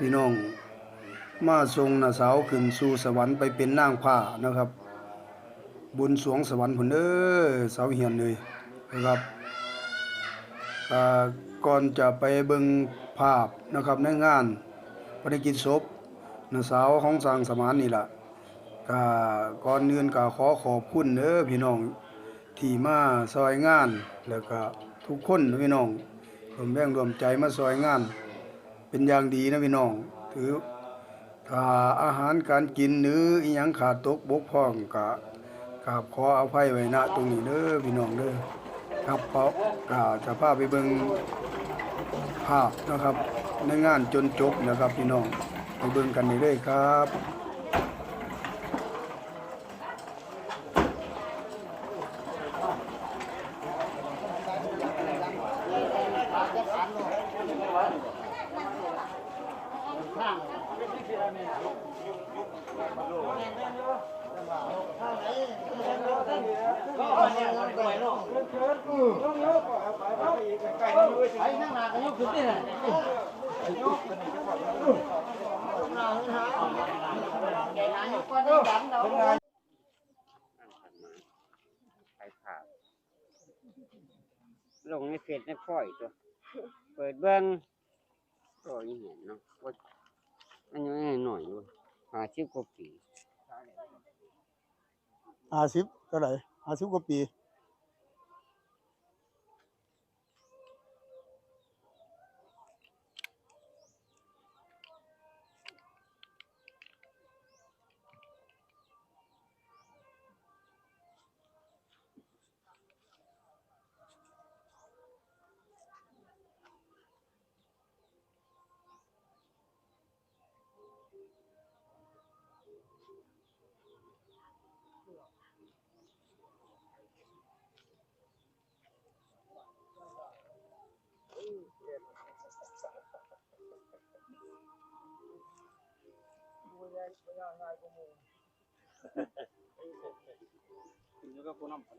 พี่น้อง มาทรงนาสาวขึ้นสู่สวรรค์ไปเป็นนางผ้านะครับ บุญสวงสวรรค์พุ่นเด้อสาวเหียนเลยนะครับก่อนจะไปเบิ่งภาพนะครับในงานภารกิจศพนาสาวของสางสมานนี่ละก็ก่อนอื่นก็ขอขอบคุณเด้อพี่น้องที่มาซอยงานแล้วก็ทุกคนพี่น้องรวมแรงรวมใจมาซอยงาน เป็นอย่างดีนะพี่น้องถือถ้าอาหารการกินหรืออีหยังขาดตกบกพร่องกะกราบขออภัยไว้ณตรงนี้เด้อพี่น้องเด้อครับเพราะก็จะพาไปเบิ่งภาพนะครับ ในงานจนจบนะครับพี่น้องไปเบิ่งกันนี่เลยครับ ไปผ่าลงในเฟซในพ่อยตัว เปิดเบิ้งก็ยังเห็นเนาะว่าอันนี้หน่อยอยู่ ห้าสิบกว่าปี ห้าสิบเท่าไหร่ห้าสิบกว่าปี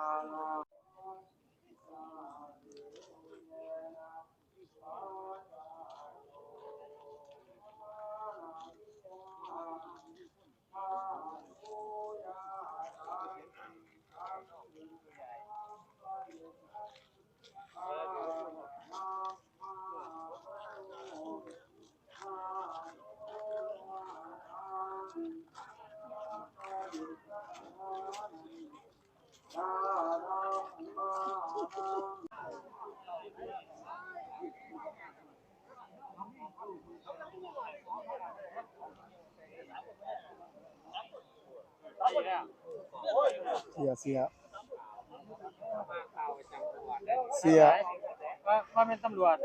Amen. เสียเสียเสียว่าว่าเป็นตำรวจ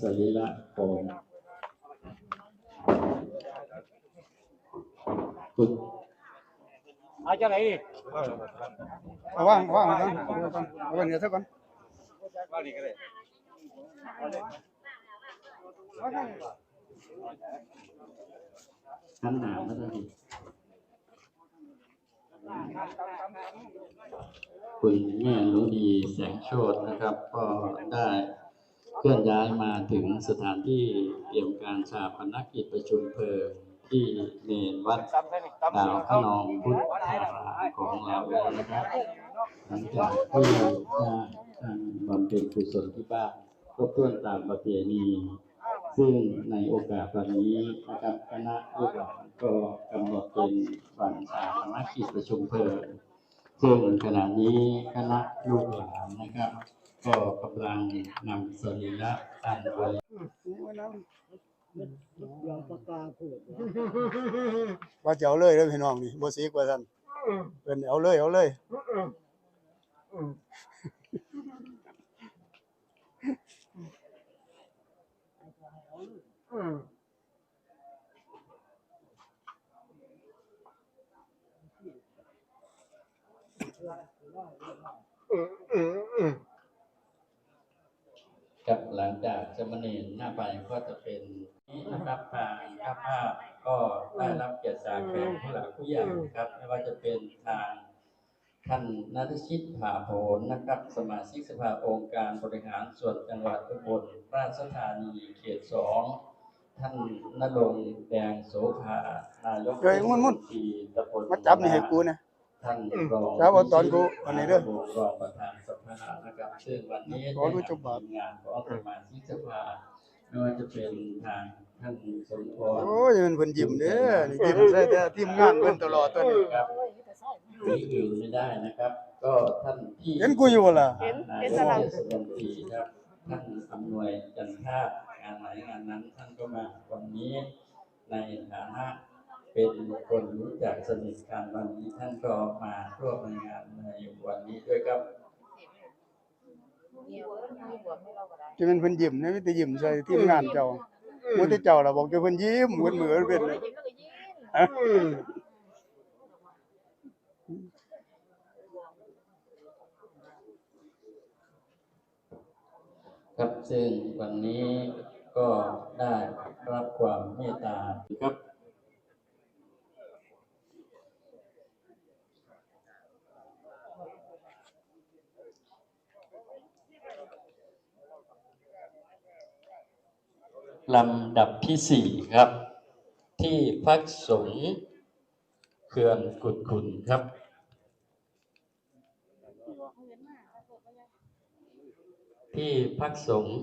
สรีระของคุณเอาจะไหนเอาว่างว่างก่อนเอาก่อนเอาไว้เนี่ยเท่าก่อนว่าดีก็ได้ท่านหนาวนะท่านคุณแม่หนูดีแสงโชตนะครับ ก็ได้ เคลื่อนย้ายมาถึงสถานที่เตรียมการชาปนกิจประชุมเพลิงที่เมนวัดดาวขนองพุทธารามของเราแล้วนะครับหลังจากที่ได้ทำบำเพ็ญกุศลที่บ้านครบถ้วนตามประเพณีซึ่งในโอกาสวันนี้นะครับคณะลูกหลานก็กำหนดเป็นวันชาปนกิจประชุมเพลิงซึ่งขณะนี้คณะลูกหลานนะครับ ก็กำลังนำสรีระอันบริว่าจะเอาเลยเด้อพี่น้องนี่บ่ซีกว่าซั่นเพิ่นเอาเลยเอาเลยกับหลั งจากสมณีหน้าไปก็จะเป็นนี้นะครับทางเจ้าภาพก็ได้รับเกียรติจากแขกผู้หลักผู้ใหญ่นะครับ ไม่ว่าจะเป็นทางท่านนัทชิตผาโผลนะครับ สมาชิกสภาองค์การบริหารส่วนจังหวัดอุบลราชธานีเขตสองท่านนรงค์แดงโสภานายกเฮ้ยมุ่นๆเทศมนตรีตำบลมาจับนี่ให้กูนะ ท่านรองครับเอาตอนกูอันนี้เด้อ รองประธานส ภานะครับซึ่งวันนี้ขอดูจุบบาททีมงานของสมาชิกสภาไม่ว่าจะเป็นทางท่านสมพรโอ้ยมันเพิ่นยิ้มเด้อนี่ยิ้มใส่แต่ทีมงานเพิ่นตลอดตัวนี้ครับที่อื่นไม่ได้นะครับ ก็ท่านพี่เห็นกูอยู่บ่ล่ะเห็นนายเห็นกตารางเทศมนตรีครับท่านอำนวยจันทางานไหนงานนั้นท่านก็มาวันนี้ในฐานะเป็นคนรู้จักสนิทกันวันนี้ท่านก็มาร่วมในงานในวันนี้ด้วยครับ จะเป็นเพิ่นยิ้มนะมีแต่ยิ้มใส่ทีมงานเจ้าบ่แต่เจ้าล่ะบอกจะเพิ่นยิ้มเหมือนเหมือนเป็นเลยฮะครับซึ่งวันนี้ก็ได้รับความเมตตาครับ ลำดับที่สี่ครับ ที่พักสงฆ์เขื่อนกุดขุนครับ ที่พักสงฆ์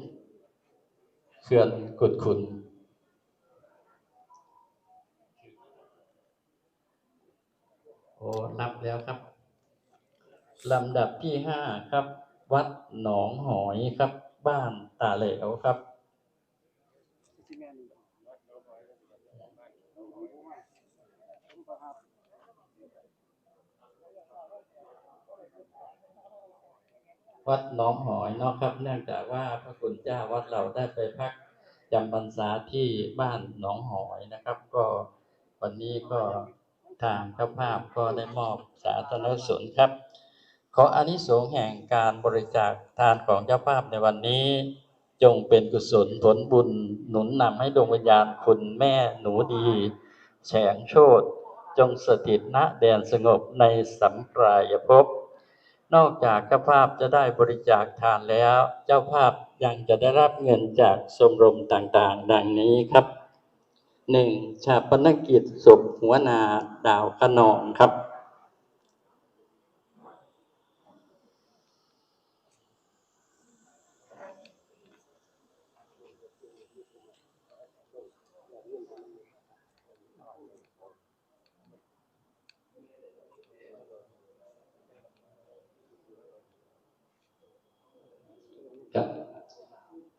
เขื่อนกุดขุนโอ้นับแล้วครับลำดับที่ห้าครับ วัดหนองหอยครับ บ้านตาเหลวครับ วัดหน้องหอยเนาะครับ เนื่องจากว่าพระคุณเจ้าวัดเราได้ไปพักจำพรรษาที่บ้านหนองหอยนะครับ ก็วันนี้ก็ทางเจ้าภาพก็ได้มอบสาธารณสุนครับ ขออานิสงส์แห่งการบริจาคทานของเจ้าภาพในวันนี้ จงเป็นกุศลผลบุญหนุนนำให้ดวงวิญญาณคุณแม่หนูดี แฉงโชตจงสถิตณแดนสงบในสัมปรายภพ นอกจากเจ้าภาพจะได้บริจาคทานแล้ว เจ้าภาพยังจะได้รับเงินจากชมรมต่างๆ ดังนี้ครับหนึ่งชาปนกิจศพหัวนาดาวขนองครับ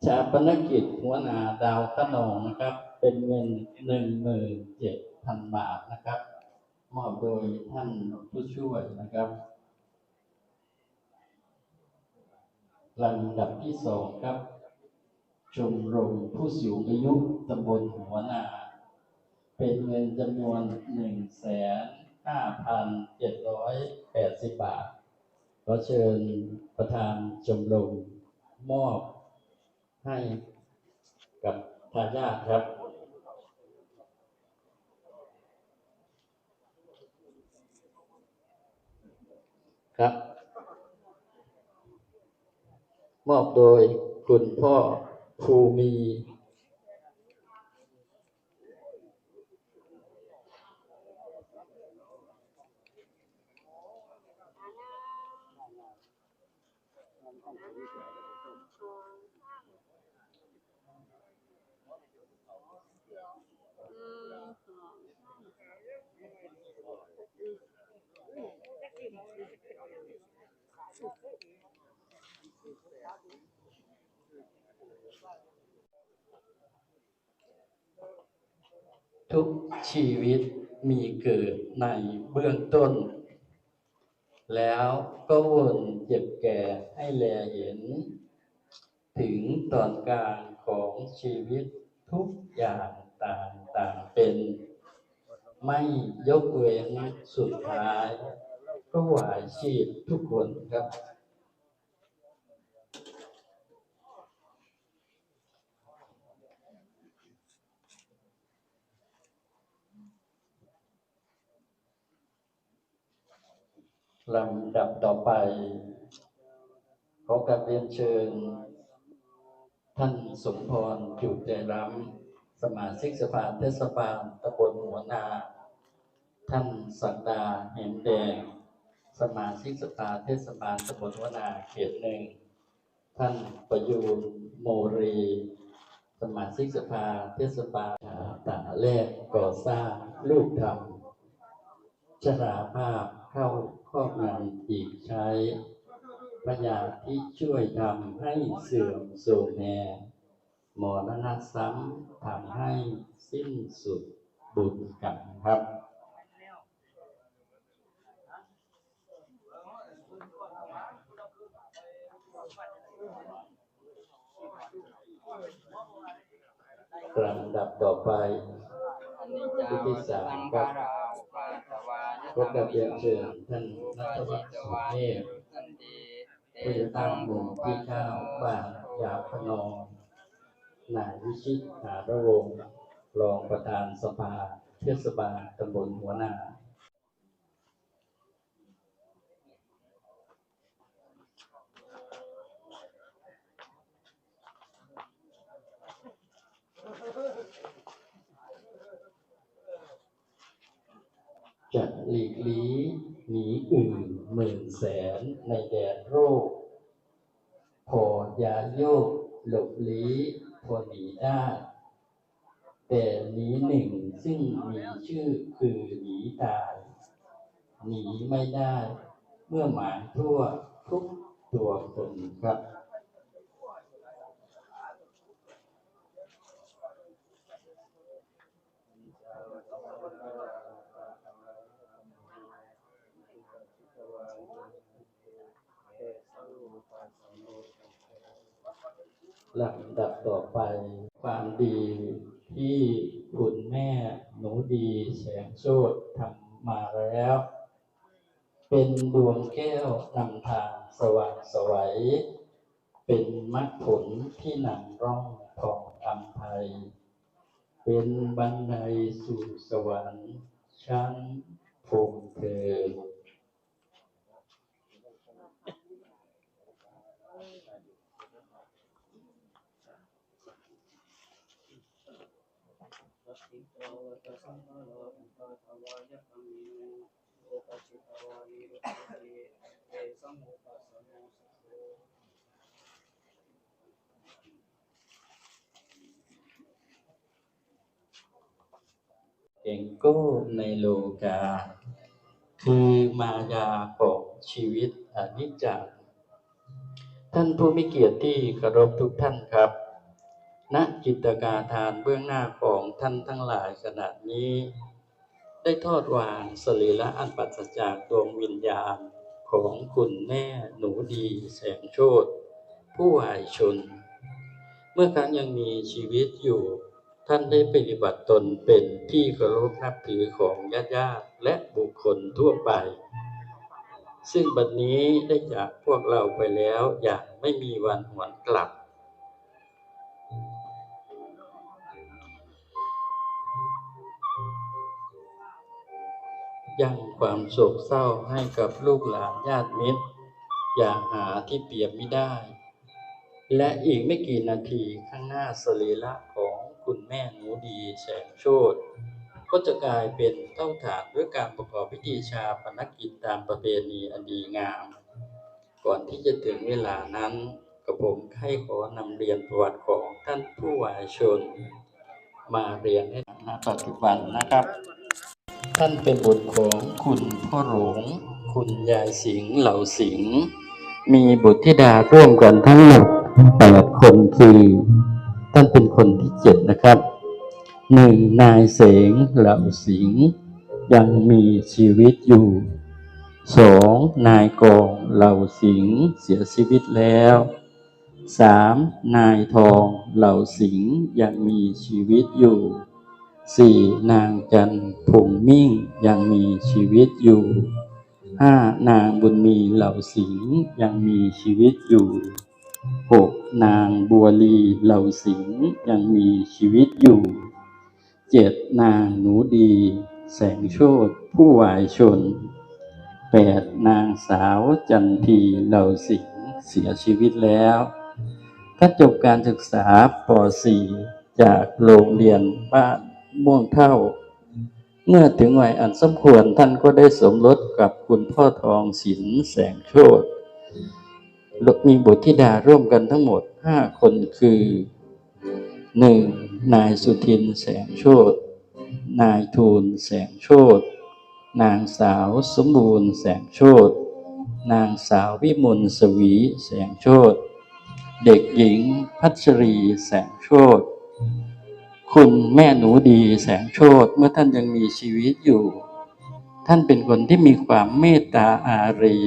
ชาปนกิจหัวหนาดาวขนองนะครับ เป็นเงินหนึ่งหมื่นเจ็ดพันบาทนะครับ มอบโดยท่านผู้ช่วยนะครับลำดับที่สองครับ ชมรมผู้สูงอายุตำบลหัวนา เป็นเงินจำนวนหนึ่งแสนห้าพันเจ็ดร้อยแปดสิบบาท ขอเชิญประธานชมรมมอบ ให้กับทายาทครับครับมอบโดยคุณพ่อภูมี ทุกชีวิตมีเกิดในเบื้องต้น แล้วก็วนเจ็บแก่ให้แลเห็น ถึงตอนกลางของชีวิตทุกอย่างต่างต่างเป็น ไม่ยกเว้นสุดท้าย ก็หวายชีพทุกคนครับ ลำดับต่อไป ขอกราบเรียนเชิญ ท่านสมพรจุใจล้ำสมาชิกสภาเทศบาลตำบลหัวนา ท่านสักดาเห็นแดง สมาชิกสภาเทศบาลตำบลหัวนาเขตหนึ่ง ท่านประยูนโมรี สมาชิกสภาเทศบาลตาแรกก่อสร้างลูกทำชราภาพ เข้าครอบงำอีกใช้พยาที่ช่วยทำให้เสื่อมโทรมแน่มรณะซ้ำทำให้สิ้นสุดบุญกรรมครับลำดับต่อไปอันนี้จาวสังฆารา พบกับเรียนเชิญท่านนัทวัฒน์สุเทพสันศผู้จะตั้งหมู่ที่เก้าบ้านยาพนองนายวิชิตหาระวงรองประธานสภา เทศบาลตำบลหัวหน้า จะหลีกลี้หนีอื่นหมื่นแสนในแดนโรคพอยาโยกหลบลี้พอหนีได้ แต่หนีหนึ่งซึ่งมีชื่อคือหนีตายหนีไม่ได้ เมื่อหมายทั่วทุกตัวคนครับ ลำดับต่อไป ความดีที่คุณแม่หนูดีแสงโชดทำมาแล้ว เป็นดวงแก้วนำทางสว่างไสวัย เป็นมรรคผลที่นำร่องทองอำไพยเป็นบันไดสู่สวรรค์ชั้นภูมิเทิน เก่งโก้ในโลกา คือมายาของชีวิตอนิจจังท่านผู้มีเกียรติที่เคารพทุกท่านครับ ณจิตกาทานเบื้องหน้าของท่านทั้งหลายขณะนี้ ได้ทอดวางสรีระอันปราศจากดวงวิญญาณของคุณแม่หนูดีแสงโชตผู้วายชน เมื่อครั้งยังมีชีวิตอยู่ ท่านได้ปฏิบัติตนเป็นที่เคารพนับถือของญาติญาติและบุคคลทั่วไป ซึ่งบัดนี้ได้จากพวกเราไปแล้วอย่างไม่มีวันหวนกลับ ยยังความโศกเศร้าให้กับลูกหลานญาติมิตร อย่าหาที่เปรียบไม่ได้ และอีกไม่กี่นาทีข้างหน้าสรีระของคุณแม่หนูดีแสงโชตก็จะกลายเป็นเต้าฐานด้วยการประกอบพิธีชาปนกิจตามประเพณีอันดีงาม ก่อนที่จะถึงเวลานั้นกระผมให้ขอนำเรียนประวัติของท่านผู้วายชน มาเรียนให้ณปัจจุบันนะครับ ท่านเป็นบุตรของคุณพ่อหลวงคุณยายสิงห์เหล่าสิงห์มีบุตรธิดาร่วมกันทั้งหมดแปดคนคือท่านเป็นคนที่เจ็ดนะครับหนึ่งนายเสงเหล่าสิงห์ยังมีชีวิตอยู่สองนายกองเหล่าสิงห์เสียชีวิตแล้วสามนายทองเหล่าสิงห์ยังมีชีวิตอยู่ สี่นางจันผงมิ่งยังมีชีวิตอยู่ห้านางบุญมีเหล่าสิงยังมีชีวิตอยู่หกนางบัวลีเหล่าสิงยังมีชีวิตอยู่เจ็ดนางหนูดี แสงโชตผู้วายชนแปดนางสาวจันทีเหล่าสิงเสียชีวิตแล้วท่าจบการศึกษาป .4 จากโรงเรียนบ้าน ม่วงเท่า เมื่อถึงวัยอันสมควรท่านก็ได้สมรสกับคุณพ่อทองศิลแสงโชตมีบุตรธิดาร่วมกันทั้งหมดห้าคนคือหนึ่งนายสุทินแสงโชตนายทูลแสงโชตนางสาวสมบูรณ์แสงโชตนางสาววิมลสวีแสงโชตเด็กหญิงพัชรีแสงโชต คุณแม่หนูดีแสงโชตเมื่อท่านยังมีชีวิตอยู่ ท่านเป็นคนที่มีความเมตตาอารี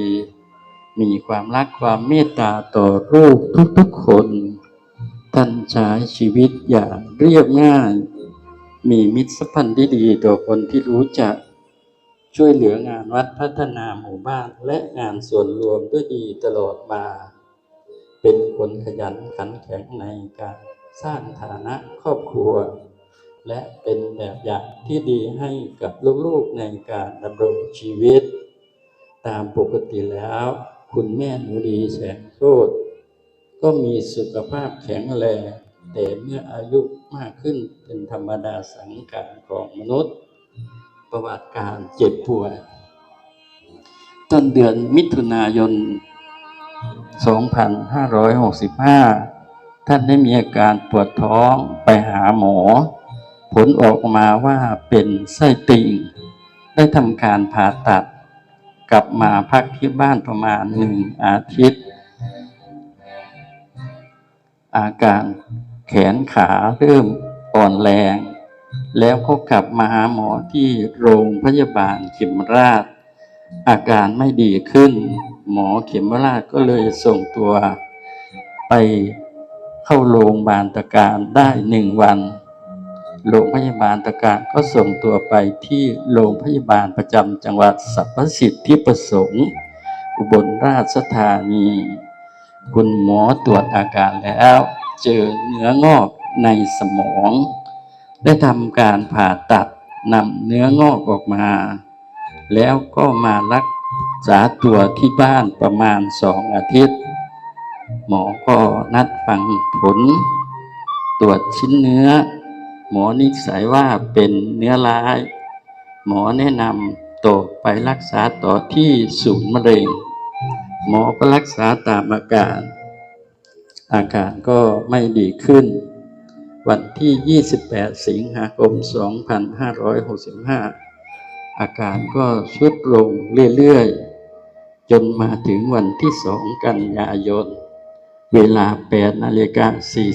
มีความรักความเมตตาต่อลูกทุกๆคน ท่านใช้ชีวิตอย่างเรียบง่าย มีมิตรสัมพันธ์ที่ดีต่อคนที่รู้จัก ช่วยเหลืองานวัดพัฒนาหมู่บ้านและงานส่วนรวมด้วยดีตลอดมา เป็นคนขยันขันแข็งในการ สร้างฐานะครอบครัว และเป็นแบบอย่างที่ดีให้กับลูกๆในการดำรงชีวิต ตามปกติแล้ว คุณแม่หนูดีแสนโชตก็มีสุขภาพแข็งแรงแต่เมื่ออายุมากขึ้นเป็นธรรมดาสังขารของมนุษย์ ประวัติการเจ็บป่วยต้นเดือนมิถุนายน 2565 ท่านได้มีอาการปวดท้องไปหาหมอ ผลออกมาว่าเป็นไส้ติ่ง ได้ทำการผ่าตัด กลับมาพักที่บ้านประมาณหนึ่งอาทิตย์ อาการแขนขาเริ่มอ่อนแรง แล้วก็กลับมาหาหมอที่โรงพยาบาลเข็มราช อาการไม่ดีขึ้น หมอเข็มราชก็เลยส่งตัวไป เข้าโรงพยาบาลตะการได้หนึ่งวัน โรงพยาบาลตะการก็ส่งตัวไปที่โรงพยาบาลประจำจังหวัดสรรพสิทธิประสงค์อุบลราชธานี คุณหมอตรวจอาการแล้ว เจอเนื้องอกในสมอง ได้ทำการผ่าตัดนำเนื้องอกออกมา แล้วก็มารักษาตัวที่บ้านประมาณสองอาทิตย์ หมอก็นัดฟังผล ตรวจชิ้นเนื้อ หมอนิสัยว่าเป็นเนื้อร้าย หมอแนะนำต่อไปรักษาต่อที่ศูนย์มะเร็ง หมอก็รักษาตามอาการ อาการก็ไม่ดีขึ้น วันที่ 28 สิงหาคม 2565อาการก็ทรุดลงเรื่อย ๆ จนมาถึงวันที่2กันยายน เวลา8นาฬิกา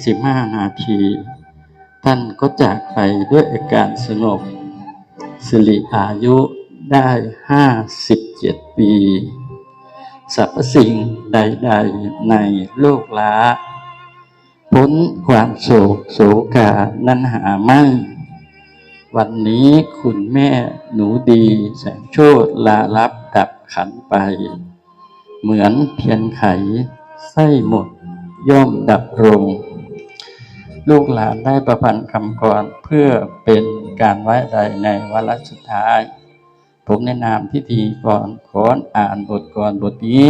45 นาที ท่านก็จากไปด้วยอาการสงบสิริอายุได้ 57 ปีสรรพสิ่งใด ๆ ในโลกล้าพ้นความโศกโศกานั้นหาไม่วันนี้คุณแม่หนูดีแสงโชตลาลับดับขันไป เหมือนเทียนไขไส้หมด ย่อมดับลงลูกหลานได้ประพันธ์คำกรเพื่อเป็นการไว้ใดในวาระสุดท้าย ผมแนะนำพิธีก่อนขออ่านบทก่อนบทนี้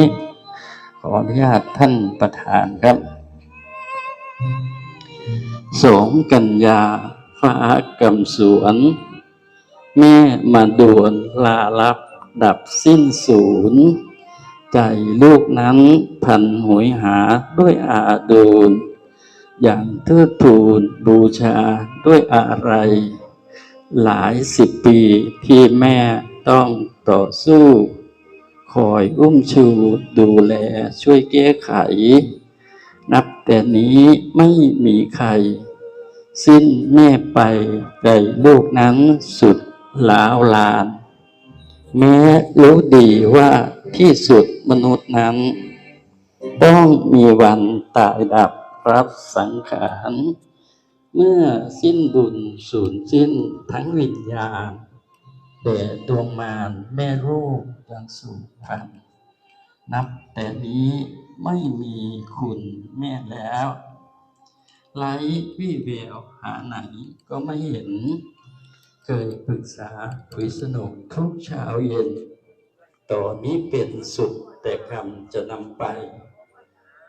ขออนุญาตท่านประธานครับ สงกันยาฟ้ากำสวน แม่มาด่วนลาลับดับสิ้นศูนย์ ใจลูกนั้นพันหวยหาด้วยอาดูลอย่างเทิดทูนบูชาด้วยอะไร หลายสิบปีที่แม่ต้องต่อสู้ คอยอุ้มชูดูแลช่วยแก้ไข นับแต่นี้ไม่มีใคร สิ้นแม่ไปใจลูกนั้นสุดหลาวลาน แม้รู้ดีว่า ที่สุดมนุษย์นั้น ต้องมีวันตายดับรับสังขาร เมื่อสิ้นบุญสูญสิ้นทั้งวิญญาณแต่ดวงมารแม่รูปยังสูญพันธ์นับแต่นี้ไม่มีคุณแม่แล้วไร้วี่แววหาไหนก็ไม่เห็น เคยปรึกษาคุยสนุกทุกเช้าเย็น ต่อนนี้เป็นสุดแต่คำจะนำไป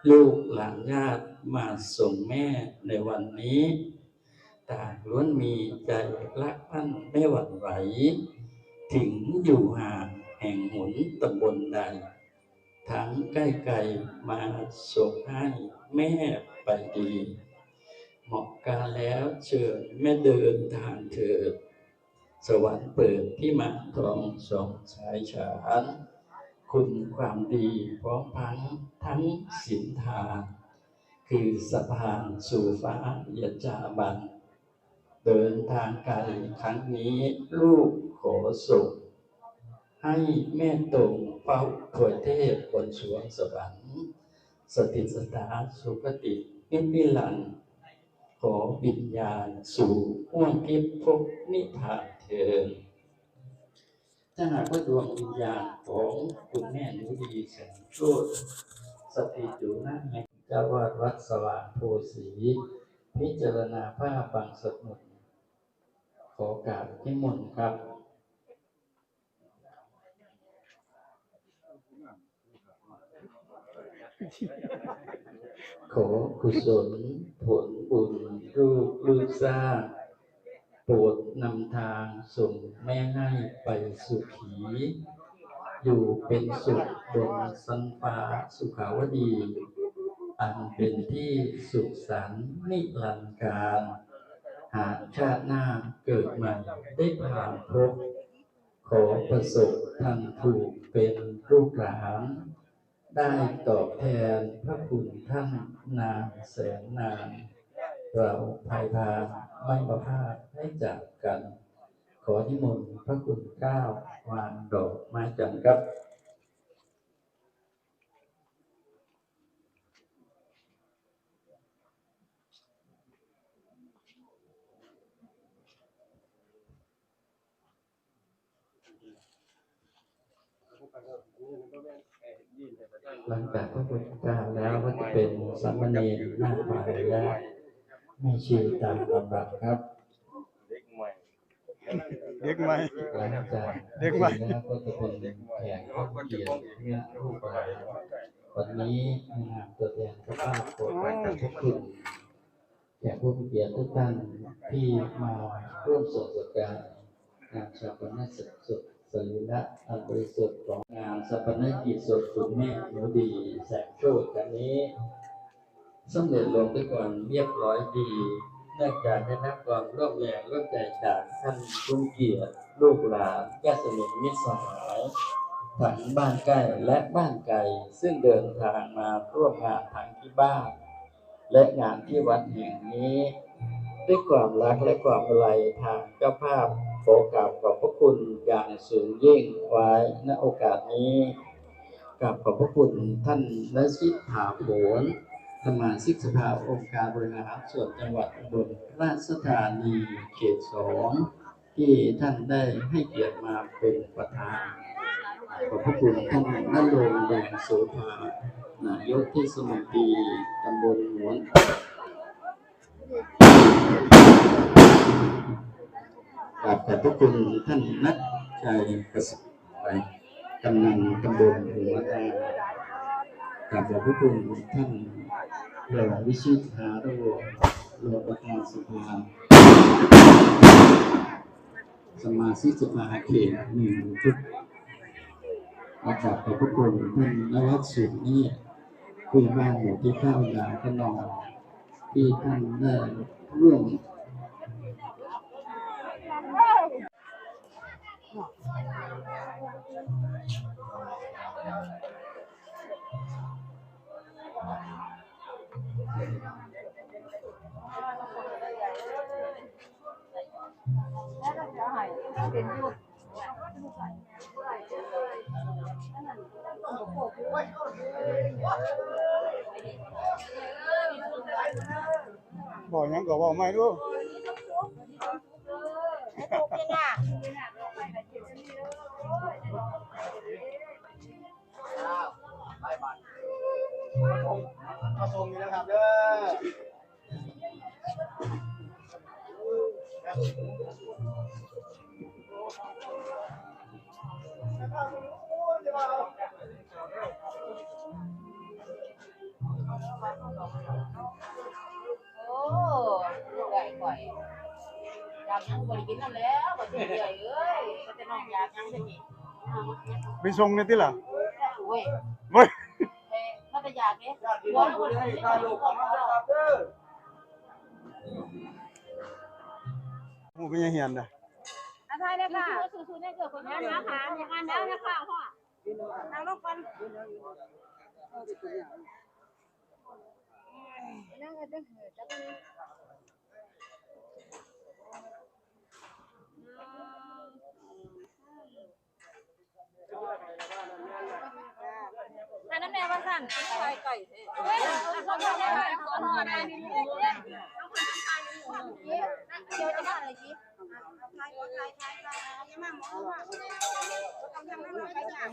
ลูกหลานญาติมาส่งแม่ในวันนี้ ต่างล้วนมีใจรักพันไม่หวั่นไหว ถึงอยู่ห่างแห่งหนตำบลใด ทั้งใกล้ไกลมาส่งให้แม่ไปดี เหมาะการแล้วเชิญแม่เดินทางเถิด สวรรค์เปิดที่มาทองสองชายฉานคุณความดีพร้อมพังทั้งสินทานคือสะพานสู่ฟ้าย่าจาบัน เดินทางไกลครั้งนี้ลูกขอส่งให้แม่ตรงเฝ้าถวยเทพบนสวงสวรรค์สถิสถานสุคตินิพพิลัน ขอวิญญาณสู่ห้วงทิพย์ภพนิพพานเถิดถ้าหากว่าดวงวิญญาณของคุณแม่หนูดีแสนโชดสถิตอยู่น้าแห่งเจ้าวาดวัดสว่างโพสีพิจารณาภาพบางสมุดขอกราบที่มนครับ ขอกุศลผลบุญรูปลูกสร้างโปรดนำทางส่งแม่ให้ไปสุขี อยู่เป็นสุขบนสันฟ้าสุขาวดี อันเป็นที่สุขสันนิรันดร์การ หากชาติหน้าเกิดใหม่ได้ผ่านพบขอประสบทางถูกเป็นลูกหลาน ได้ตอบแทนพระคุณท่านนานแสนนาน เราภายพาไม่ประพาดให้จากกัน ขอที่มนต์พระคุณเก้าวางดอกไม้จันทร์ครับ หลังจากพระพุทธเจ้าแล้วก็จะเป็นสามเณรหน้าฝ่ายและไม่ชีตามลำดับครับ เด็กใหม่หลังจากเด็กใหม่แล้วก็จะเป็นแขกผู้เกียรติเพื่อรูปหลานวันนี้ในนามตัวแทนพระภาคโปรดขอบพระคุณแขกผู้มีเกียรติทุกท่านที่มาร่วมส่งสการงานชาปนกิจศพ สรีระอันบริสุทธิ์ของงานชาปนกิจศพคุณแม่หนูดีแสงโชติกันนี้สำเร็จลงด้วยก่อนเรียบร้อยดีเนื่องจากได้รับความร่วมแรงร่วมใจจากท่านผู้เกียรติลูกหลานญาติสนิทมิตรสหายทั้งบ้านใกล้และบ้านไกลซึ่งเดินทางมาร่วมงานทั้งที่บ้าน และงานที่วัดแห่งนี้ ด้วยความรักและความอะไรทางเจ้าภาพ ขอกราบขอบพระคุณอย่างสูงยิ่งไว้ณโอกาสนี้กราบขอบพระคุณท่านและชิดถาโผนสมาชิกสภาองค์การบริหารส่วนจังหวัดอุบลราชธานีเขตสองที่ท่านได้ให้เกียรติมาเป็นประธาน ขอบพระคุณท่านนรงค์แดงโสภานายกเทศมนตรีตำบลหนวน กราบขอบพระคุณท่านนักชัยประสิทธิ์ไปกำนันตำบลหัวนากราบขอบพระคุณท่านรองวิชิตหาโรรองประธานสภาสมาชิกสภาเขตหนึ่งทุกอาจารย์ขอบพระคุณท่านนวัดสุนนี่ผู้ใหญ่บ้านหมู่ที่เก้าวยาขนองที่ท่านได้ร่วม บอกหยังก็บอกไม่รู้มา ยากยังบริกินนั่นแล้วก็สิใหญ่เอ้ยก็จะน้องอยากยังจะนี่ไปส่งนี่ล่ะโอ้ยเว้ยเอ้ก็จะอยากเด้ญาติพี่บ่น้องรู้ผู้ว่าใดสิตาลูกของเราผู้เป็นยังเหียนน่ะอาทายเลยค่ะสู้ๆได้เกิดคนนั้นะคะอย่างนั้นแล้วนะคะพ่อนั่งลงก่อนนั่งกันเด้อจับกั อันนั้นแม่ว่าสั่นไก่ไก่เฮ้ยคนทำได้คนทำได้เดี๋ยวจะมาอะไรจีทายทายทายทายยังมาหมอว่าทำทำไม่รู้ใครอยาก